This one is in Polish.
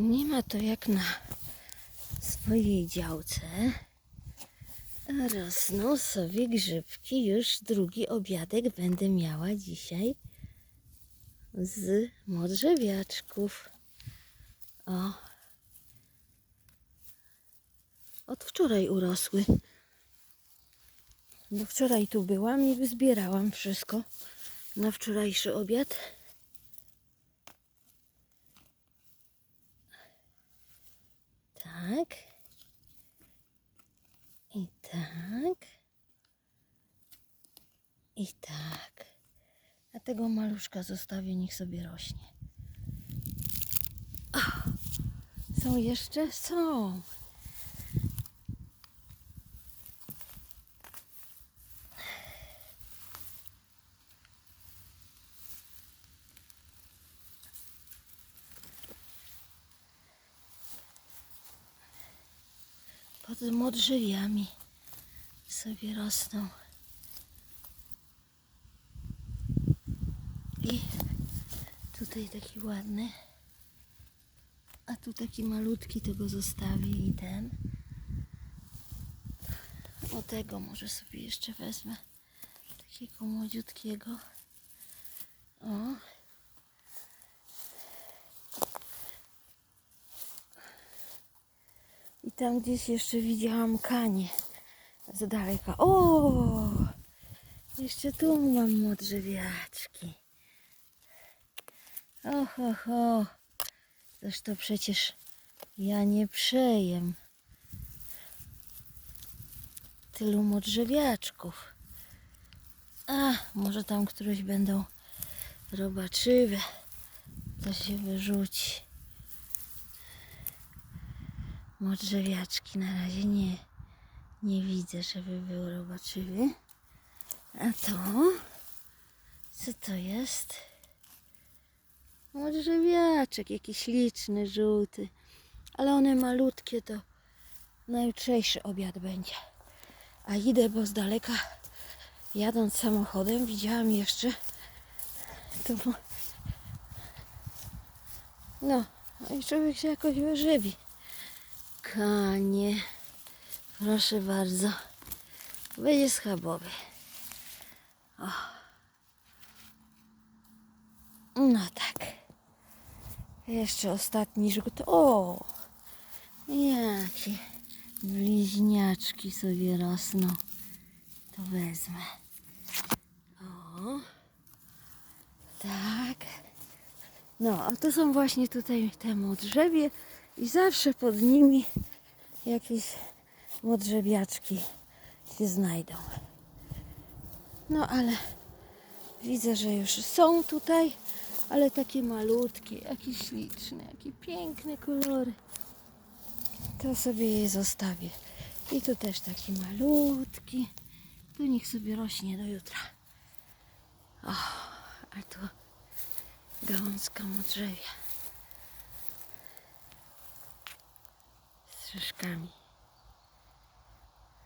Nie ma to jak na swojej działce. Rosną sobie grzybki. Już drugi obiadek będę miała dzisiaj z modrzewiaczków. O. Od wczoraj urosły. Bo wczoraj tu byłam i wyzbierałam wszystko na wczorajszy obiad. Tak. I tak. I tak. A tego maluszka zostawię, niech sobie rośnie. O, są jeszcze? Są. Pod modrzewiami sobie rosną. I tutaj taki ładny. A tu taki malutki, to go zostawię i ten. O tego może sobie jeszcze wezmę. Takiego młodziutkiego. O. I tam gdzieś jeszcze widziałam kanie z daleka. O! Jeszcze tu mam modrzewiaczki. Och, och, och. Zresztą przecież ja nie przejem tylu modrzewiaczków. A, może tam któreś będą robaczywe. To się wyrzuci. Modrzewiaczki na razie nie, nie widzę, żeby był robaczywy. A to? Co to jest? Modrzewiaczek, jakiś liczny, żółty. Ale one malutkie, to na jutrzejszy obiad będzie. A idę, bo z daleka jadąc samochodem widziałam jeszcze to... No i człowiek się jakoś wyżywi. Kanie, proszę bardzo, będzie schabowy. O. No tak. Jeszcze ostatni rzut. O! Jakie bliźniaczki sobie rosną. To wezmę. O! Tak. No, a to są właśnie tutaj te modrzewie i zawsze pod nimi jakieś modrzewiaczki się znajdą. No ale widzę, że już są tutaj, ale takie malutkie, jakie śliczne, jakie piękne kolory. To sobie je zostawię. I tu też taki malutki. Tu niech sobie rośnie do jutra. O, a tu gałązka modrzewia. Z szyszkami.